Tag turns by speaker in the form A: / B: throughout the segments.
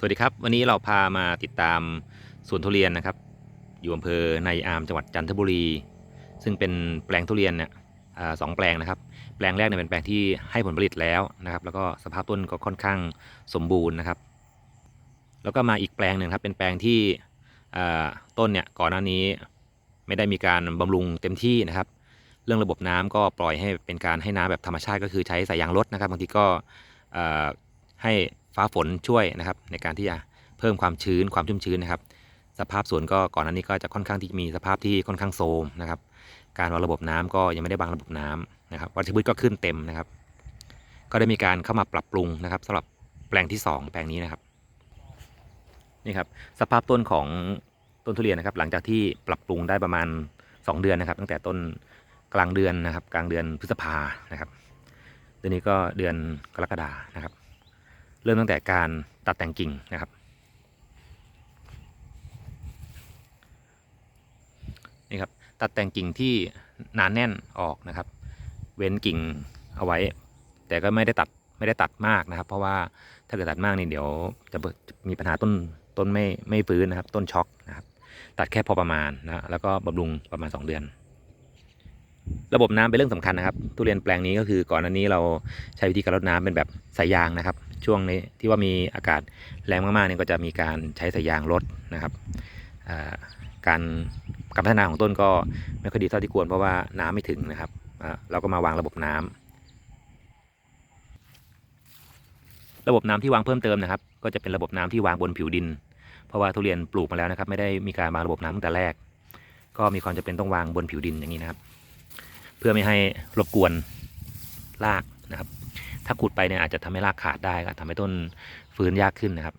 A: สวัสดีครับ วันนี้เราพามาติดตามสวนทุเรียนนะครับ อยู่อำเภอในอามจังหวัดจันทบุรี ซึ่งเป็นแปลงทุเรียนเนี่ยอสองแปลงนะครับ แปลงแรกเนี่ยเป็นแปลงที่ให้ผลผลิตแล้วนะครับ แล้วก็สภาพต้นก็ค่อนข้างสมบูรณ์นะครับ แล้วก็มาอีกแปลงหนึ่งครับเป็นแปลงที่ต้นเนี่ยก่อนหน้านี้ไม่ได้มีการบำรุงเต็มที่นะครับ เรื่องระบบน้ำก็ปล่อยให้เป็นการให้น้ำแบบธรรมชาติก็คือใช้สายยางรถนะครับบางทีก็ให้ ฟ้าฝนช่วยนะครับ ในการที่จะเพิ่มความชื้นความชุ่มชื้นนะครับ สภาพสวนก็ก่อนหน้านี้ก็จะค่อนข้างที่มีสภาพที่ค่อนข้างโทมนะครับ การวางระบบน้ำก็ยังไม่ได้วางระบบน้ำนะครับวัชพืชก็ขึ้นเต็มนะครับ ก็ได้มีการเข้ามาปรับปรุงนะครับสำหรับแปลงที่สองแปลงนี้นะครับนี่ครับสภาพต้นของต้นทุเรียนนะครับ หลังจากที่ปรับปรุงได้ประมาณ 2 เดือนนะครับ ตั้งแต่ต้นกลางเดือนนะครับ กลางเดือนพฤษภานะครับเดือนนี้ก็เดือนกรกฎานะครับ ริ่มตั้งแต่การตัดแต่งกิ่งนะครับนี่ครับตัดแต่งกิ่งที่หนานแน่นออกนะครับ เว้นกิ่งเอาไว้ แต่ก็ไม่ได้ตัดไม่ได้ตัดมากนะครับ เพราะว่าถ้าเกิดตัดมากนี่เดี๋ยวจะมีปัญหาต้นต้นไม่ไม่ฟื้นนะครับ ต้นช็อกนะครับ ตัดแค่พอประมาณนะแล้วก็บำรุงประมาณ 2 เดือน ระบบน้ำเป็นเรื่องสำคัญนะครับ ทุเรียนแปลงนี้ก็คือก่อนอันนี้เราใช้วิธีการรดน้ำเป็นแบบสายยางนะครับ ช่วงนี้ที่ว่ามีอากาศแรงมากๆเนี่ยก็จะมีการใช้สายยางรดนะครับการการพัฒนาของต้นก็ไม่ค่อยดีเท่าที่ควรเพราะว่าน้ำไม่ถึงนะครับเราก็มาวางระบบน้ำระบบน้ำที่วางเพิ่มเติมนะครับ ก็จะเป็นระบบน้ำที่วางบนผิวดิน เพราะว่าทุเรียนปลูกมาแล้วนะครับ ไม่ได้มีการวางระบบน้ำตั้งแต่แรก ก็มีความจำเป็นต้องวางบนผิวดินอย่างนี้นะครับ เพื่อไม่ให้รบกวนรากนะครับ ถ้าขุดไปเนี่ยอาจจะทำให้รากขาดได้ก็ทำให้ต้นฟื้นยากขึ้นนะครับ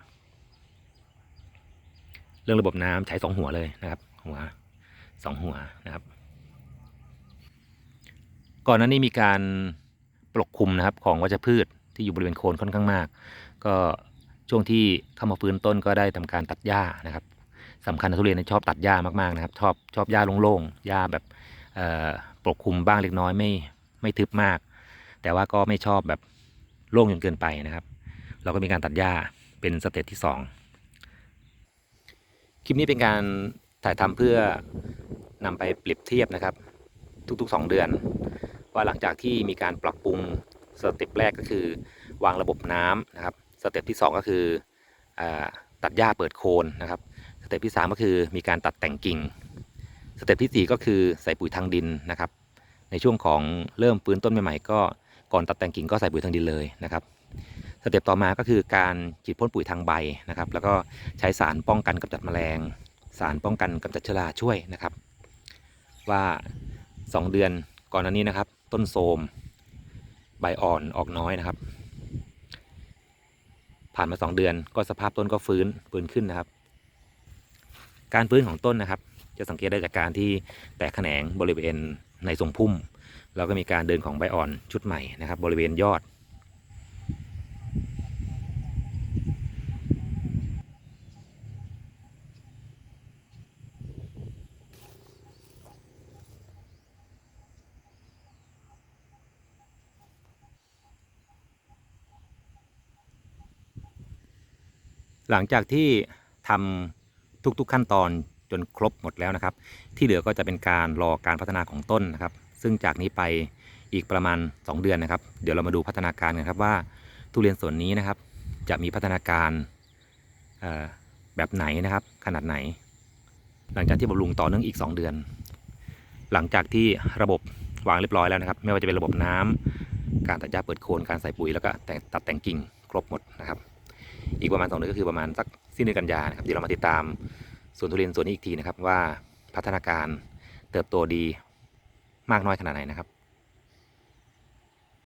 A: เรื่องระบบน้ำใช้สองหัวเลยนะครับ หัวสองหัวนะครับ ก่อนหน้านี้มีการปกคลุมนะครับของวัชพืชที่อยู่บริเวณโคนค่อนข้างมาก ก็ช่วงที่เข้ามาฟื้นต้นก็ได้ทำการตัดหญ้านะครับสำคัญนะทุเรียนชอบตัดหญ้ามากๆนะครับ ชอบชอบหญ้าโล่งๆหญ้าแบบปกคลุมบ้างเล็กน้อยไม่ไม่ทึบมาก แต่ว่าก็ไม่ชอบแบบ โล่งจนเกินไปนะครับ เราก็มีการตัดหญ้าเป็นสเต็ปที่สองคลิปนี้เป็นการถ่ายทำเพื่อนำไปเปรียบเทียบนะครับ ทุกๆ 2 เดือน ว่าหลังจากที่มีการปรับปรุงสเต็ปแรกก็คือ วางระบบน้ำนะครับสเต็ปที่ 2 ก็คืออตัดหญ้าเปิดโคนนะครับสเต็ปที่ 3 ก็คือมีการตัดแต่งกิ่งสเต็ปทีสี่4 ก็คือใส่ปุ๋ยทางดินนะครับ ในช่วงของเริ่มฟื้นต้นใหม่ๆก็ ก่อนตัดแต่งกิ่งก็ใส่ปุ๋ยทางดินเลยนะครับสเต็ปต่อมาก็คือการฉีดพ่นปุ๋ยทางใบนะครับ แล้วก็ใช้สารป้องกันกำจัดแมลง สารป้องกันกำจัดเชื้อราช่วยนะครับ ว่า 2 เดือนก่อนหน้านี้นะครับ ต้นโทมใบอ่อนออกน้อยนะครับ ผ่านมา 2 เดือนก็สภาพต้นก็ฟื้นฟื้นขึ้นนะครับ การฟื้นของต้นนะครับ จะสังเกตได้จากการที่แตกแขนงบริเวณในทรงพุ่ม แล้วก็มีการเดินของใบอ่อนชุดใหม่นะครับ บริเวณยอด หลังจากที่ทำทุกๆขั้นตอนจนครบหมดแล้วนะครับ ที่เหลือก็จะเป็นการรอการพัฒนาของต้นนะครับ ซึ่งจากนี้ไปอีกประมาณ 2 เดือนนะครับ เดี๋ยวเรามาดูพัฒนาการกันครับว่าทุเรียนส่วนนี้นะครับ จะมีพัฒนาการแบบไหนนะครับ ขนาดไหน หลังจากที่บำรุงต่อเนื่องอีก 2 เดือน หลังจากที่ระบบวางเรียบร้อยแล้วนะครับ ไม่ว่าจะเป็นระบบน้ำการตัดหญ้าเปิดโคนการใส่ปุ๋ยแล้วก็แต่งตัดแต่งกิ่งครบหมดนะครับ อีกประมาณสองเดือนก็คือประมาณสักสิ้นเดือนกันยานะครับเดี๋ยวเรามาติดตามสวนทุเรียนสวนนี้อีกทีนะครับว่าพัฒนาการเติบโตดี มากน้อยขนาดไหนนะครับ